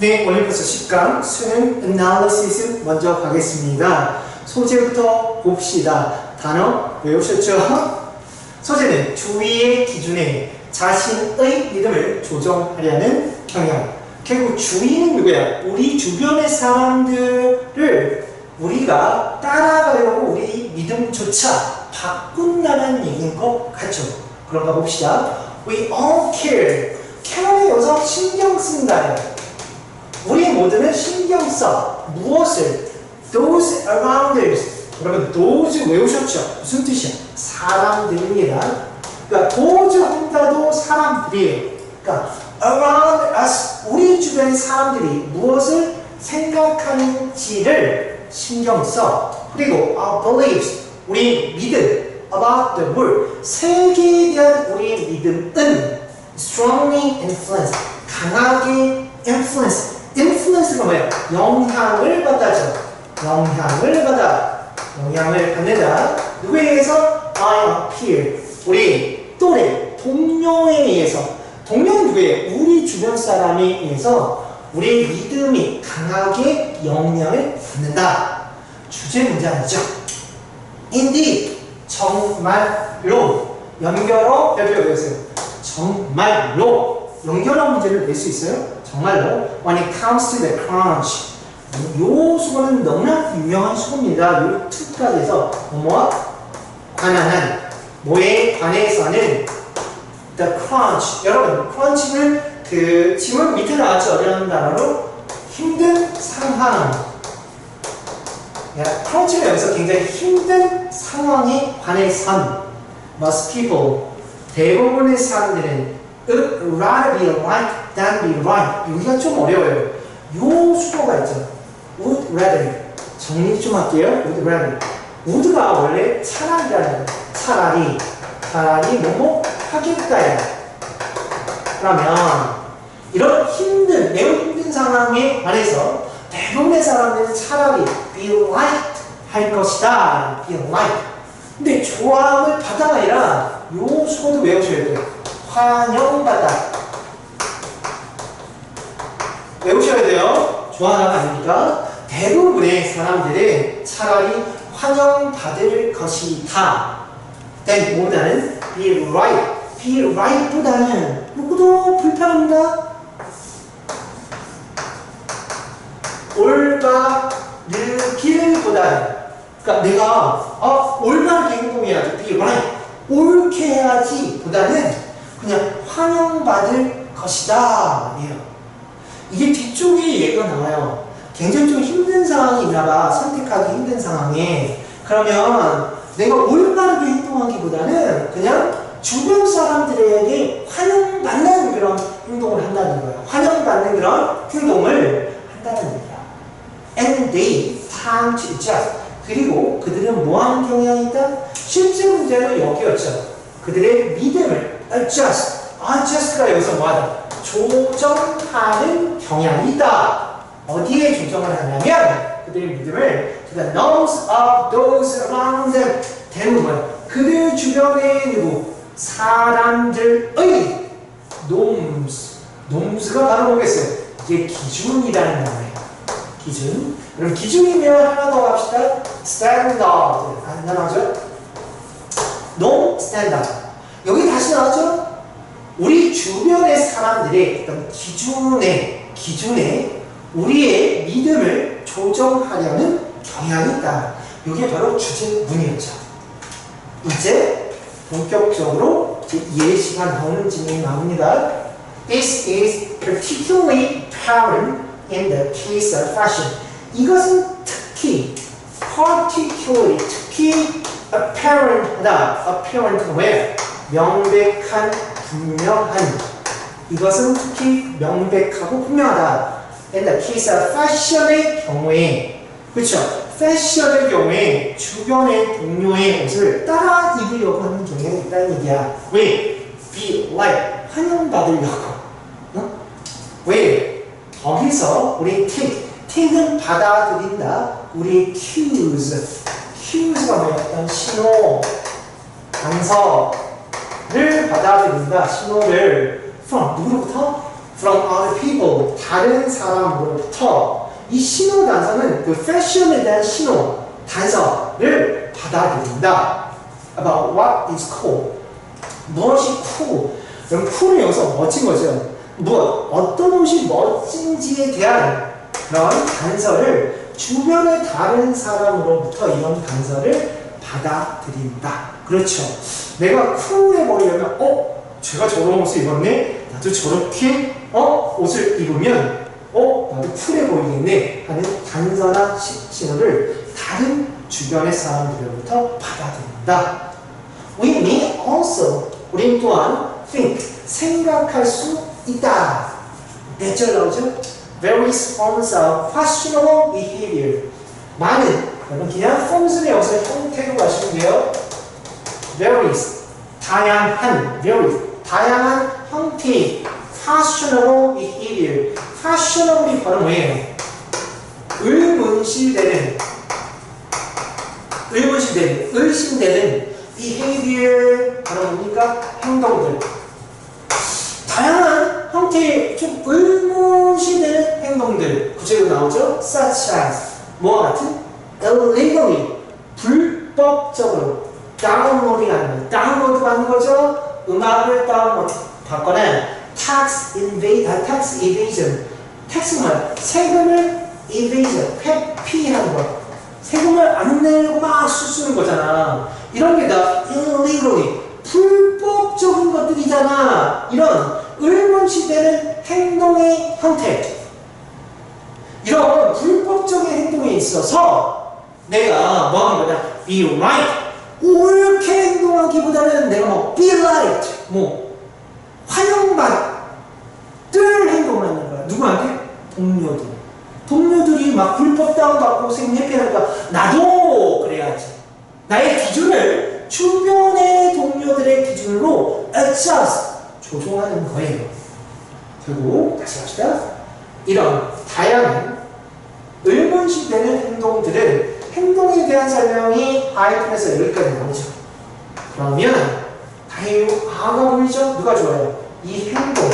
네, 오늘부터 10강 수능 analysis 먼저 가겠습니다. 소재부터 봅시다. 단어 외우셨죠? 소재는 주의의 기준에 자신의 믿음을 조정하려는 경향. 결국 주의는 누구야? 우리 주변의 사람들을 우리가 따라가려고 우리 믿음조차 바꾼다는 얘기인 것 같죠? 그런가 봅시다. We all care. care에 여기서 신경 쓴다요. 우리 모두는 신경 써. 무엇을? Those around us. 여러분, those 외우셨죠? 무슨 뜻이야? 사람들입니다. 그러니까 those 한다도 사람들이에요. 그러니까 around us. 우리 주변의 사람들이 무엇을 생각하는지를 신경 써. 그리고 our beliefs. 우리 믿음. about the world. 세계에 대한 우리의 믿음은 strongly influence. 강하게 influence가 뭐예요? 영향을 받아죠. 영향을 받아. 영향을 받는다. 누구에 의해서? by a peer. 우리 또래, 동료에 의해서. 동료는 누구예요? 우리 주변 사람에 의해서 우리의 믿음이 강하게 영향을 받는다. 주제 문장이죠. Indeed, 정말로 연결어 별표 외우세요. 정말로 연결어 문제를 낼 수 있어요? 정말로 When it comes to the crunch 요 수어는 너무나 유명한 수어입니다. 요 투까지에서 뭐뭐와 관한한 뭐에 관해서는 the crunch. 여러분 crunch는 그 지문 밑에 나왔죠? 어려운 단어로 힘든 상황. 야, crunch는 여기서 굉장히 힘든 상황에 관해선. Most people 대부분의 사람들은 would rather be right than be right. 여기가 좀 어려워요. 요 수어가 있죠. Would rather 정리 좀 할게요. Would rather would가 원래 차라리라는 차라리 차라리 뭐뭐? 하겠다야 그러면 이런 힘든 매우 힘든 상황에 관해서 대부분의 사람들은 차라리 be right 할 것이다. be right. 근데 조함을 받아가 아니라 요 수어도 외우셔야 돼요 환영받아. 외우셔야 돼요. 좋아하는 아닙니까? 대부분의 사람들은 차라리 환영받을 것이다. Then 보다는 be right. Be right보다는 누구도 불편합니다. 올바르기를보다는. 그러니까 내가 아 올바르게 행동해야지. Be right. 옳게 해야지 보다는 그냥 환영받을 것이다. 예요. 이게 뒤쪽에 얘기가 나와요. 굉장히 좀 힘든 상황이 있나봐. 선택하기 힘든 상황에. 그러면 내가 올바르게 행동하기보다는 그냥 주변 사람들에게 환영받는 그런 행동을 한다는 거예요. 환영받는 그런 행동을 한다는 얘기야. And they time to adjust. 그리고 그들은 뭐하는 경향이 있다? 실제 문제는 여기였죠 그들의 믿음을 adjust adjust가 여기서 뭐하다? 조정하는 경향이 있다 어디에 조정을 하냐면 그들의 믿음을 to the norms of those around them 대부분? 그들 주변에 누구? 사람들의 norms norms가 바로 뭐겠어요? 이게 기준이라는 단어예요 기준 그럼 기준이면 하나 더 합시다 standard 안 나오죠? no standard 여기 다시 나왔죠? 우리 주변의 사람들의 어떤 기준에 기준에 우리의 믿음을 조정하려는 경향이 있다. 이게 바로 주제문이었죠. 이제 본격적으로 예 시간 나오는 질문이 나옵니다. This is particularly apparent in the case of fashion. 이것은 특히, particularly, 특히 apparent하다. apparent가 왜? 명백한, 분명한. 이것은 특히 명백하고 분명하다. case of fashion의 경우에 그렇죠? 패션의 경우에 주변의 동료의 옷을 따라 입으려고 하는 경향이 있다는 얘기야. 왜? be like 환영받으려고. 어? 왜? 거기서 우리 take, take은 받아들인다. 우리 cues, cues가 뭐야? 어떤 신호, 단서 를 받아들인다. 신호를 from 누구로부터? from other people 다른 사람으로부터 이 신호 단서는 그 패션에 대한 신호 단서를 받아들인다. about what is cool. 무엇이 cool. 그럼 cool은 여기서 멋진 거죠. 무엇, 어떤 옷이 멋진지에 대한 그런 단서를 주변의 다른 사람으로부터 이런 단서를 받아들인다. 그렇죠. 내가 쿨해 보이려면, 어? 제가 저런 옷을 입었네? 나도 저렇게, 어? 옷을 입으면, 어? 나도 쿨해 보이겠네? 하는 단서나 시- 신호를 다른 주변의 사람들로부터 받아들인다. We may also, 우린 또한 think, 생각할 수 있다. 몇절 나오죠? Various forms of questionable behavior. 많은, 여러분 그냥 forms는 여기서 형태로 가시면 돼요. Various, 다양한, various, 다양한 형태의 questionable behavior. questionable이 바로 뭐예요? 의문실되는, 의문실되는, 의심되는 behavior 바로 뭡니까? 행동들. 다양한 형태의 좀 의무시되는 행동들 구체적으로 나오죠. such as 뭐와 같은 illegally 불법적으로 다운로딩하는 거, 다운로드 받는 거죠. 음악을 다운로드 받거나 tax invade, 아, tax evasion, tax 뭐야? 세금을 evasion, 회피하는 거. 세금을 안 내고 막 수수는 거잖아. 이런 게 다 illegally 불법적인 것들이잖아. 이런 의문시되는 행동의 형태. 이런 불법적인 행동에 있어서 내가 뭐 하는 거냐? be right. 옳게 행동하기보다는 내가 뭐 be right. 뭐 환영받을 행동을 하는 거야. 누구한테? 동료들. 동료들이 막 불법 다운받고 회피하니까 나도 그래야지. 나의 기준을 주변의 동료들의 기준으로 adjust, 조종하는 거예요. 결국 다시 합시다. 이런 다양한 의문시되는 행동들은 행동에 대한 설명이 하이픈에서 여기까지 나오죠. 그러면 다행히 아가 보이죠? 누가 좋아요? 이 행동,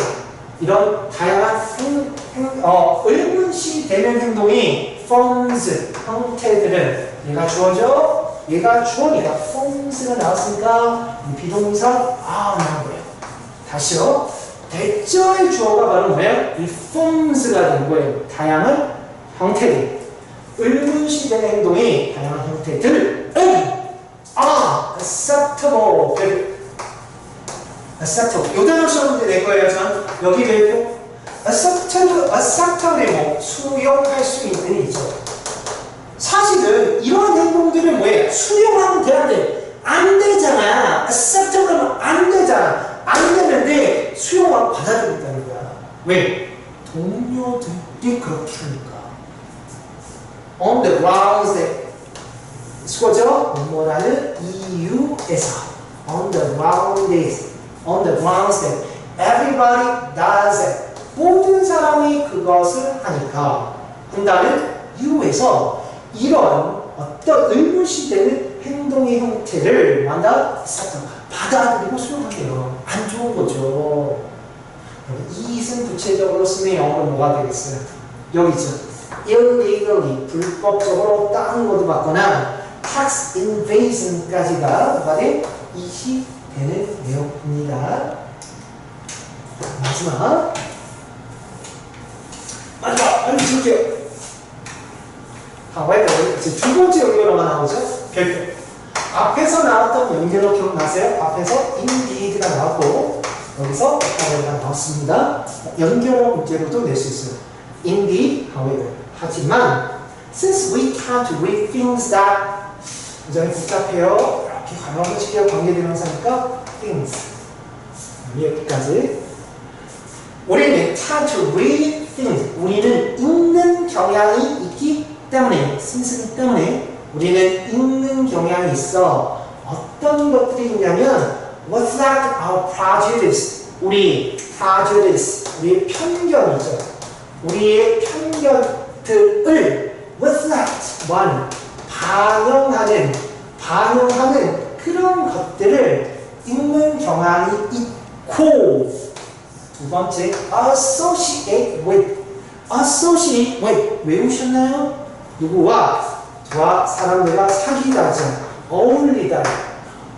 이런 다양한 행, 행, 어, 의문시 되는 행동이 forms, 형태들은 얘가 주어져? 얘가 주어니까 forms가 나왔으니까 이 비동사 아 나온 거예요. 다시요. 대절의 주어가 바로 뭐예요? 이 forms가 된 거예요. 다양한 형태들. 의문시된 행동이 다양한 형태들은 아, acceptable. 그 acceptable. 요 단어 시험 낼 거예요, 전. 여기 배우고 acceptable, acceptable이 뭐 수용할 수 있는 이죠. 사실은 이런 행동들은 뭐예요? 수용하면 되는데 안 되잖아. acceptable 하면 안 되잖아. 안 되는데 수용하고 받아들인다는 거야. 왜? 동료들이 그렇게 하니까. On the grounds that 수거죠? 뭐라는 이유에서 on the grounds on the grounds that everybody does it 모든 사람이 그것을 하니까 한다는 이유에서 이런 어떤 의무시되는 행동의 형태를 만다 받아들이고 수용하게요. 안 좋은 거죠. 이것은 구체적으로 쓰면 영어로 뭐가 되겠어요? 여기 있죠. illegally 불법적으로 다른 것도 받거나 tax invasion까지가 뭐가 돼? 이시 되는 내용입니다. 마지막 마지막 빨리 줄게요. 하와이가 이제 두 번째 연결어가 나오죠? 별표. 앞에서 나왔던 연결어 기억나세요? 앞에서 indeed가 나왔고 여기서 하와이가 나왔습니다. 연결어 문제로도 낼 수 있어요. indeed, however. 하지만 since we can't read things that 굉장히 복잡해요. 이렇게 관용식과 관계대명사니까 things. 여기까지. 우리는 can't read things. 우리는 읽는 경향이 있기 때문에, since이기 때문에 우리는 읽는 경향이 있어. 어떤 것들이 있냐면 what's that? our prejudice. 우리 prejudice. 우리의 편견이죠. 우리의 편견 들을 what's that? one. 반영하는, 반영하는 그런 것들을 읽는 경향이 있고 두 번째, associate with. associate with. 외우셨나요? 누구와? 와 사람들과 사귀다자, 어울리다.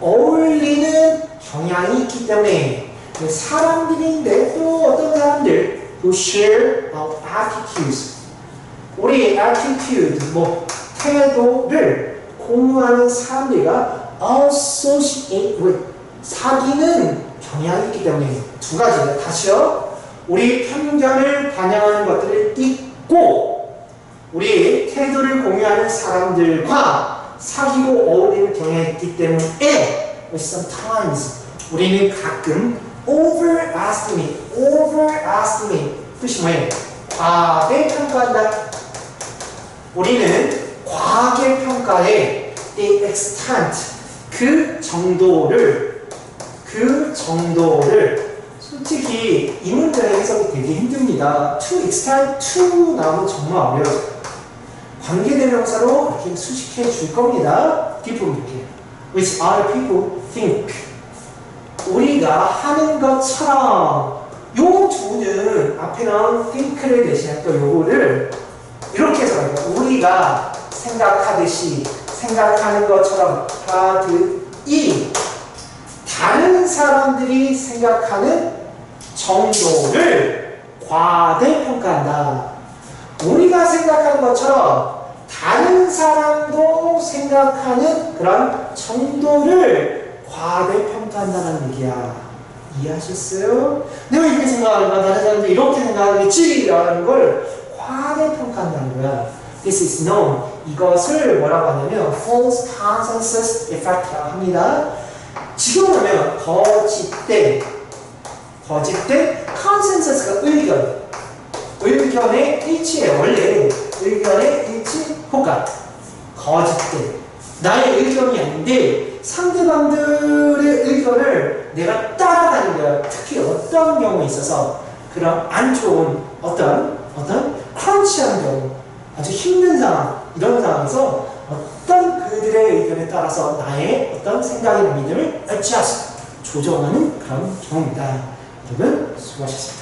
어울리는 경향이 있기 때문에 그 사람들인데 또 어떤 사람들 who share our attitudes. 우리 attitude, 뭐 태도를 공유하는 사람들과 associate with 사귀는 경향이 있기 때문에 두 가지다. 다시요. 우리 편견을 반영하는 것들을 띠고 우리 태도를 공유하는 사람들과 사귀고 어울리는 경향이 있기 때문에 sometimes 우리는 가끔 overestimate, overestimate 뜻이 뭐예요? 과대평가한다. 우리는 과대평가의 the extent 그 정도를 그 정도를 솔직히 이 문제의 해석이 되게 힘듭니다. to extent to 나오면 정말 어려워요. 관계대명사로 이렇게 수식해 줄 겁니다. 뒷부분 볼게요. Which other people think. 우리가 하는 것처럼 요 두는 앞에 나온 think를 대신했던 요거를 이렇게 해석해요. 우리가 생각하듯이 생각하는 것처럼 하듯이 다른 사람들이 생각하는 정도를 과대평가한다. 우리가 생각하는 것처럼 다른 사람도 생각하는 그런 정도를 과대평가한다는 얘기야. 이해하셨어요? 내가 이렇게 생각하니까 다른 사람도 이렇게 생각하겠지? 라는 걸 과대 평가한다는 거야. This is known. 이것을 뭐라고 하냐면 false consensus effect라고 합니다. 지금 보면 거짓된 거짓된 consensus가 의견 의견의 일치에 원래 의견의 일치 효과 거짓된 나의 의견이 아닌데 상대방들의 의견을 내가 따라가는 거야 특히 어떤 경우에 있어서 그런 안 좋은 어떤 크런치한 경우 아주 힘든 상황 이런 상황에서 어떤 그들의 의견에 따라서 나의 어떤 생각이나 믿음을 adjust 조정하는 그런 경우입니다. 여러분 수고하셨습니다